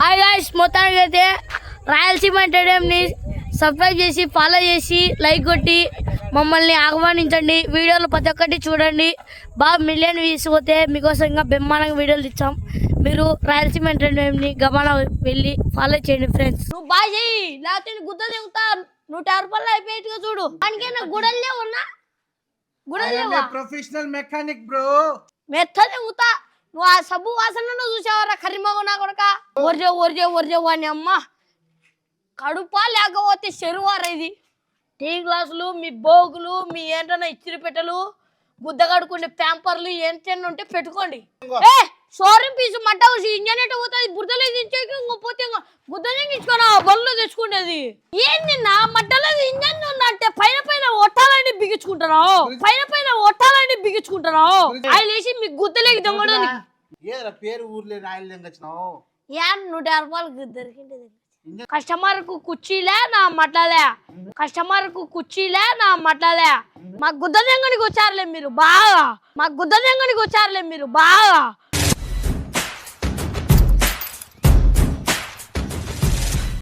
Hi guys మొత్తానికి అయితే రాయలసీమ ఎంటర్టైన్మెంట్ని సబ్స్క్రైబ్ చేసి ఫాలో చేసి లైక్ కొట్టి మమ్మల్ని ఆహ్వానించండి. వీడియోలు ప్రతి ఒక్కటి చూడండి. బాగా మిలియన్ వ్యూస్ పోతే మీకోసం ఇంకా బ్రహ్మాండంగా వీడియోలు ఇచ్చాం మీరు రాయలసీమ ఎంటర్టైన్మెంట్ని గమన వెళ్ళి ఫాలో చేయండి ఫ్రెండ్స్ నువ్వు బాగా చెయ్యి. లేకపోతే గుద్ద దిగుతా నూట యాభై రూపాయలు అయిపోయేట్టుగా చూడు. దానికైనా గుడల్లే ఉన్నా? గుడలేవా ప్రొఫెషనల్ మెకానిక్ బ్రో మెత్తది ఊతా నువ్వు ఆ సబ్బు వాసన చూసావరా కర్రిమగ నా కొడక? ఒరిజే ఒరిజే ఒరిజే వాని అమ్మ. కడుపా లేకపోతే చెరువారా ఇది? టీ గ్లాసులు మీ బోగులు మీ ఏంటన్నా ఇచ్చిరి పెట్టలు గుద్ద కడుకునే ప్యాంపర్లు ఏంటన్నా ఉంటే పెట్టుకోండి. ఏ! షోరూమ్ పీసు మట్ట ఇంజన్ ఎట్ట పోతుంది? బురదలో దించేకి ఇంకపోతే గుద్దనే ఇచ్చుకోనా బళ్ళు తెచ్చుకునేది. ఏంది నా మట్టలో ఇంజన్ ఉందంటే పైన పైన ఒట్టాలని బిగించుకుంటున్నావు పైన పైన ఒట్టాలని బిగించుకుంటున్నావు ఆయన లేచి మీ గుద్దలేకి దొంగడు పేరు ఊర్లే రాయలు నూట దొరికింది కస్టమర్కు కుర్చీలే నా మట్లలే కస్టమర్కు కుర్చీలే నా మట్లలే మా గుద్ద దెంగడికి వచ్చారులే మీరు బాగా. మా గుద్ద దెంగడికి వచ్చారులే మీరు బాగా.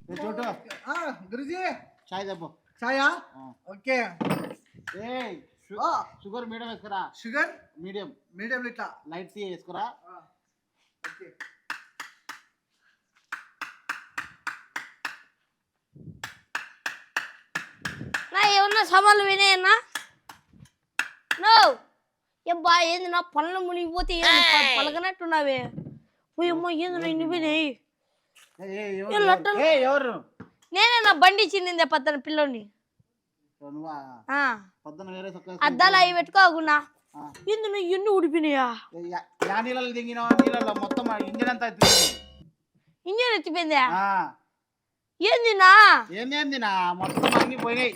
చోటు గురుజీ. చాయ్ దెబ్బో ఛాయా ఓకే. ఏ షుగర్ మీడియం వేసుకురా. షుగర్? మీడియం. మీడియం ఇట్లా లైట్ టీ వేసుకురా. ఓకే. నా ఏమన్నా సవాళ్ళు వినేయన్నా? నో. ఏబ్బా ఏంది నా పనులు మునిగిపోతే పలకనట్టున్నావే. ఓయమ్మో ఏంది నా ఇన్ని ఏ, ఎవరు, నేనే నా బండి పిల్లోని నువ్వా ఆ, పొద్దున చొక్కా అద్దాలు అవి పెట్టుకోకున్నా ఆ. ఏంది నా ఎన్ని ఊడిపోయినాయా ఏ, యా- యా నీళ్ళలో దిగినావా? నీళ్ళలో మొత్తం ఇంజిన్ అంతా ఎత్తిపోయింది. ఇంజన్ ఎత్తిపోయిందా? ఆ. ఏంది నా? ఏంది ఏంది నా? మొత్తం అన్ని పోయినాయి.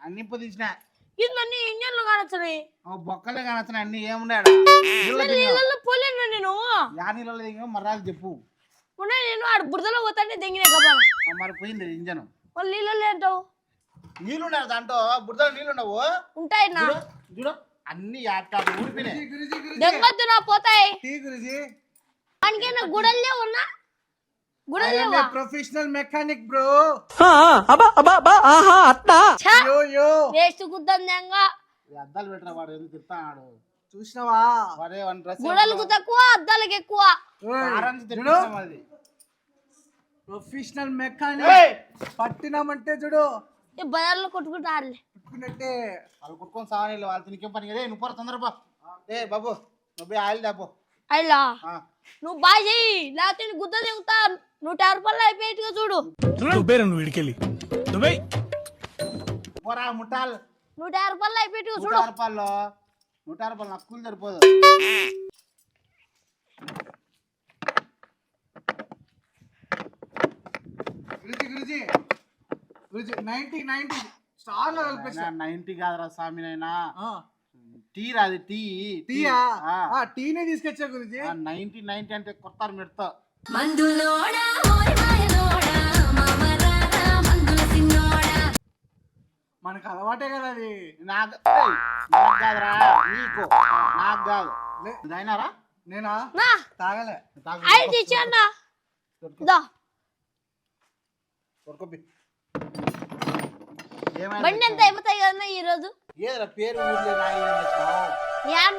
అన్ని పొదిసిన ఏందన్నీ ఇంజన్లు కానొచ్చినాయి? బొక్కలే కానొచ్చిన అన్ని ఏమున్నాడు నీళ్ళల్లో పోలేను నేను. యా నీళ్ళలో దిగినా మర్రాలు చెప్పు. ఉన్నాయి నేను ఆడ బురదలో పోతానే దెంగిన గబా ఆ, మరి పోయింది ఇంజన్. వాళ్ళు నీళ్ళల్లో ఏంటావు నీళ్ళు ఉండవు దాంట్లో బురదలో నీళ్ళు ఉండవు ఉంటాయి నా. చూడు చూడు అన్ని యాక్టాలు ఊడిపోయినాయి. దెంగొద్దు నా పోతాయి. టీ గురుజీ. దానికైనా గుడల్లే ఉన్నా? గుడలేవా ప్రొఫెషనల్ మెకానిక్ బ్రో. ఛా! యో యో. వేస్ట్ గుద్దాం దెంగ ఈ అద్దాలు పెట్టరా వాడు ఎందుకు తిడతాడు చూసినావా? వాడే వన్ డ్రెస్ గుడలకు తక్కువ అద్దాలకు ఎక్కువ. Professional mechanic! పట్టినామంటే చూడు. ఈ బజార్లో కొట్టుకుంటారులే. పెట్టుకున్నట్టే వాళ్ళు కుట్టుకొని సావని వాళ్ళతో నీకేం పని కదా. నువ్వు పోరా తొందర బా ఏ బాబు నువ్వు ఆయిల్ దాపో. అయ్యా ఆ. నువ్వు బాగా చెయ్యి. లేకపోతే నీ గుద్ద దిగుతా నూట యాభై రూపాయలు అయిపోయేట్టుగా చూడు. నువ్వు ఇడికెళ్ళి. దుబాయ్. పోరా ముఠాలు. నూట యాభై రూపాయలు అయిపోయేట్టుగా చూడు. రూపాయలు నూట రూపాయలు నాకు కూలి సరిపోదు. గురుజీ గురుజీ గురుజీ నైన్టీ నైన్టీ స్టార్లో నైన్టీ కాదురా స్వామి నైనా ఆ, టీ రాది టీ. టీయా ఆ, టీనే తీసుకొచ్చా గురుజీ? నైన్టీ నైన్టీ అంటే కొత్త మిడతా. మందులోడా మనకు అలవాటే కదా అది. నాకు కాదురా నీకు. నాకు కాదు. ఇదైనారా? నేనా? తాగలే. తాగు. ఐదు తెచ్చి అన్న. దా. కొరుకోపి. బండి ఎంత అయిపోతాయి కదా ఈ రోజు ఏదిరా పేరు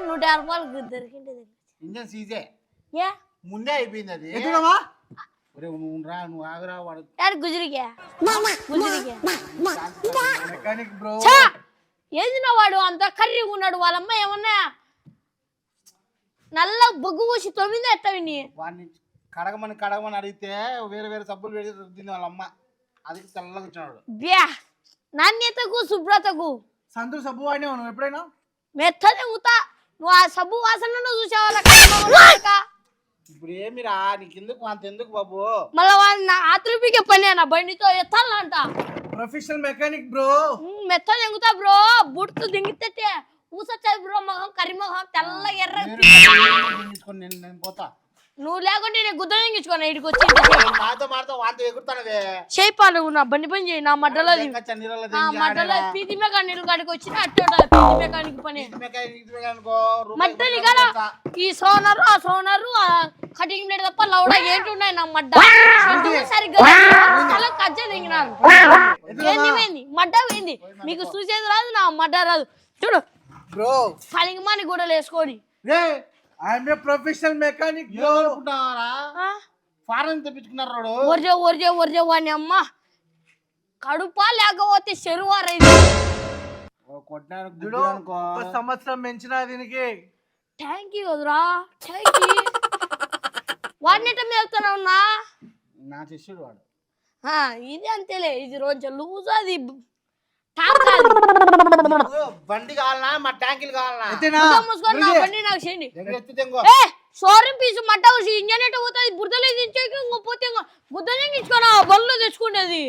నూట యాభై దొరికింది ఇంజన్ సీజే. ముందే అయిపోయింది అది. ఒరే నువ్వు రా నువ్వు ఆగురా వాడు గుజరికే మెకానిక్ బ్రో. ఛా! ఏంది నా వాడు? అంత కర్రీగా ఉన్నాడు. వాళ్ళమ్మ ఏమన్నా నల్ల బొగ్గు పూసి తొమ్మిది ఎట్ట విని వాడిని కడగమని కడగమని అడిగితే వేరే వేరే సబ్బులు పెట్టి రుద్దింది వాళ్ళ అమ్మ. అది తెల్లగా వచ్చినాడు. బ్యా! నాణ్యతకు శుభ్రతకు. సంతూర్ సబ్బు నువ్వు ఎప్పుడైనా? మెత్తది ఊతా. నువ్వు ఆ సబ్బు వాసనను చూసావా? ఇప్పుడు ఏమిరా నీకు ఎందుకు అంత ఎందుకు బాబు? మళ్ళా వాడిని నా ఆతృపికే పని నా బండితో ఎత్తాలంట. ప్రొఫెషనల్ మెకానిక్ బ్రో మెత్తది ఎంగుతా బ్రో బుట్టు దింగితే ఊసొచ్చాది బ్రో మొహం కర్రీ మొహం తెల్ల ఎర్ర తీసుకొని నేను నేను పోతా. నువ్వు లేకుంటే నేను గుద్ద దింగించుకోను ఇడికి వచ్చి నాతో మాతో వాంతో ఎగురుతానవే. చేయిపా నువ్వు నా బండి పని చేయి నా మడ్డలో ఆ మడ్డలో. పీతి మెకానిక్ కాడికి వచ్చిన అట్టే ఉండాలి పీతి మెకానిక్ పని. మెకానిక్, మెకానిక్, కదా ఈ సోనరు ఆ సోనరు ఆ ప్లేట్ తప్ప లౌడా ఏంటి ఉన్నాయి నా మడ్డ? సరిగ్గా? కజ్జ దిగినారు ఏంది ఏంది? మడ్డ ఏంది? మీకు చూసేది రాదు నా మడ్డ రాదు. చూడు. బ్రో! పనికి మాని కూడా వేసుకొని. రే I'm a professional mechanic bro. Foreign తెప్పించుకున్నారు road ఒరిజే ఒరిజే ఒరిజే వాని అమ్మ. కడుపా లేకపోతే చెరువారా ఇది? ఒక సంవత్సరం పెంచిన దీనికి. థ్యాంక్ యూ వదిరా థ్యాంక్ యూ వాడిని ఎట్ట మేపుతున్నావు నా నా శిష్యుడు వాడు. ఆ, ఇది అంతేలే. ఇది రోజు లూజ్ అది. టాప్ కాదు. నీకు బండి కావాలనా? మా ట్యాంకులు కావాలనా? మూసుకొని నా బండి నాకు చేయండి. ఏ షోరూమ్ పీసు మట్ట వచ్చి ఇంజన్ ఎట్ట పోతుంది. బురదలో దించేకి ఇంకో పోతే బళ్ళు తెచ్చుకునేది.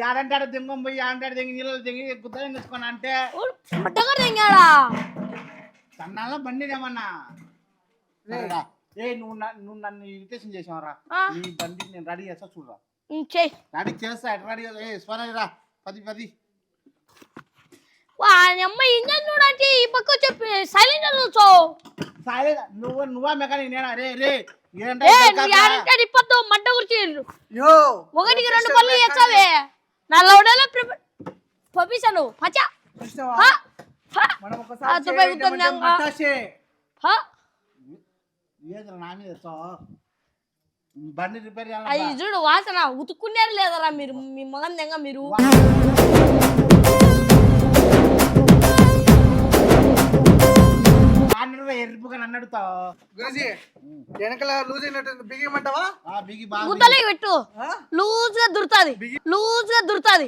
నువ్వు ఆడంటాడు దెంగం పోయి ఆడంటాడు దెంగి నీళ్ళు దెంగి గుద్దలు తెచ్చుకోను అంటే మట్టగా తెంగాడా? తన్నాల బండి ఏమన్నా. ఏ నువ్వు నా- నువ్వు నన్ను ఇరిటేషన్ చేసావరా. ఆ. నీ బండి నేను రెడీ చేస్తా చూడరా. రెడీ చేస్తా ఎట్లా రెడీ ఏ స్వరం రా పది పది. వాని అమ్మ ఇంజన్ చూడండి ఈ పక్క చెప్పి సైలెంట్ కూర్చో. సాయలే నువ్వు నువ్వా మెకానిక్ నేనా? రే రే ఏంటంటే ఇప్పతో మట్ట గురించి యో ఒకటికి రెండు పళ్ళు చేస్తావే. నా లౌడలో పంపిస్తాను పచ్చా చూసినావా? హ, హ, మనం ఆ, ఒకసారి దుబాయ్ చేయడం గుర్తుంది అంటే అమ్మా. మటాషే. హ. ఏదిరా నా మీద వేస్తావు? బండి రిపేర్ అది చేయాలి చూడు వాసన ఉతుక్కున్నారు లేదరా మీరు మీ మగన్ దెంగ మీరు నన్ను అడుగుతావు గురుజీ వెనకాల లూజ్ అయినట్టు బిగిమంటావా ఆ బిగి బాగా గుద్దలే పెట్టు? లూజ్గా దురుతాది. లూజ్గా దురుతాది.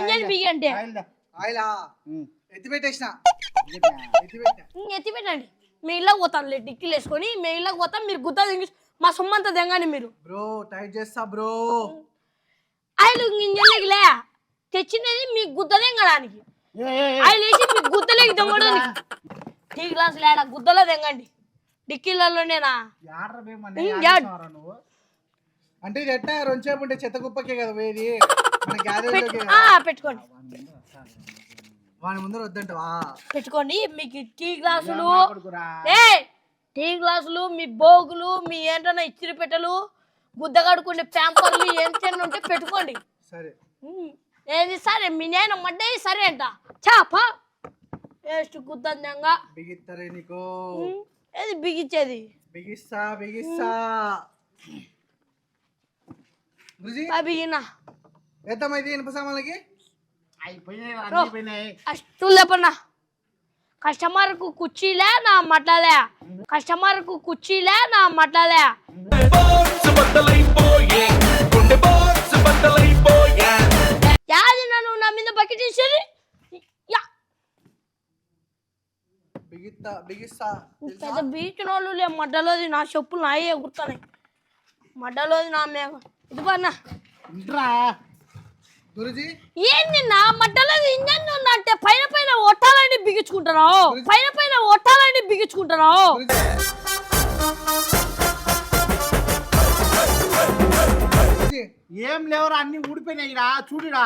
ఇంజన్ బిగి అంటే? ఆయిల్. ఎత్తి పెట్టేసిన? ఎత్తి పెట్టండి. మీ ఇళ్ళకి పోతాను డిక్కీలు వేసుకొని. మీ ఇళ్ళకి పోతాం మీరు గుద్ద దింగి మా సొమ్మంతా దెంగండి మీరు. బ్రో టైట్ చేస్తా బ్రో. ఆయిల్ ఇంజన్లకి లే తెచ్చినది మీ గుద్ద దెంగడానికి ఏ, ఏ, ఏ. ఆయిల్ వేసి మీ గుద్దలేకి దెంగడానికి. టీ గ్లాస్ లేడ గుద్దలో దెంగండి. డిక్కీలలోనేనా? అంటే ఇది ఎట్టా? రొంచేపు ఉంటే చెత్త కుప్పకే కదా పోయేది పెట్టుకోండి. వాని ముందర వద్దంటవా పెట్టుకోండి. మీకు టీ గ్లాసులు టీ గ్లాసులు మీ బోగులు మీ ఏంటన్నా ఇచ్చిరి పెట్టలు గుద్ద కడుకునే ప్యాంపర్లు ఏంటన్నా ఉంటే పెట్టుకోండి. సరే. ఏది సరే మీ నేను మడ్డే సరే అంట. చాప వేస్ట్ గుద్దంగా బిగిస్తారే నీకు. ఏది బిగించేది బిగిస్తా బిగిస్తా. గురుజీ? ఆ బిగిన. ఎత్తమైతే ఇనుప సామాన్లకి? అయిపోయినాయి రా, అన్నీ పోయినాయి. అಷ್ಟು లేపన్నా. కస్టమర్కు కుర్చీలే నా మట్లాలే కస్టమర్కు కుర్చీలే నా మట్లాలే బకెట్ ఇచ్చేది యా బిగిస్తా బిగిస్తా పెద్ద బీచ్ వాళ్ళు లే మడ్డలోది నా చెప్పులు నాయే ఎగురుతున్నాయి మడ్డలోది నా మేఘ ఇది పన్నా ఇంట్రా గురుజీ ఏంది నా మడ్డలోది ఇంజన్ ఉందంటే పైన పైన ఒట్టాలని బిగించుకుంటున్నావు పైన పైన ఒట్టాలని బిగించుకుంటున్నావు ఏం లేవురా అన్ని ఊడిపోయినాయి రా చూడురా.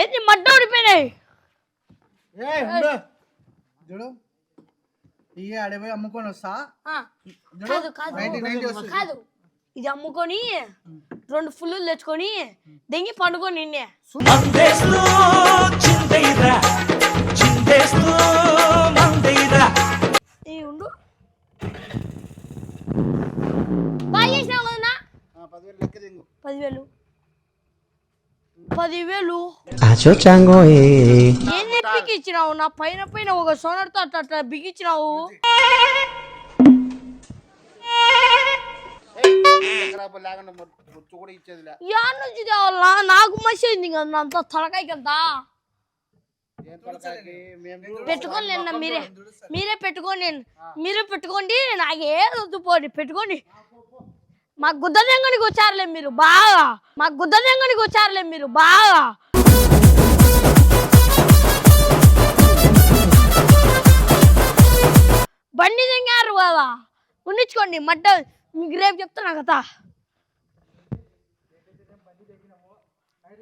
ఏంది మడ్డ ఊడిపోయినాయి. చూడు. ఇక అడవి అమ్ముకొని వస్తా. కాదు ఇది అమ్ముకొని రెండు ఫుల్లు తెచ్చుకొని దెంగి పండుకొని నిన్నే. పదివేలు. పదివేలు. chango eh. ఏం బిగించినావు నా పైన పైన ఒక సోనర్తో అట్లా అట్లా బిగించినావు యా నుంచి తేవాలా నాకు మసి అయింది కదా అంత తలకాయకి అంతా పెట్టుకోండి నిన్న మీరే. మీరే పెట్టుకోండి మీరే పెట్టుకోండి నాకే వద్దు పోండి పెట్టుకోండి. మా గుద్దనెంగనికి వచ్చారులే మీరు బాగా. మా గుద్దనెంగనికి వచ్చారులే మీరు బాగా. బండి తెంగారు కదా ఉండించుకోండి మడ్డ మీకు రేపు చెప్తున్నా కదా.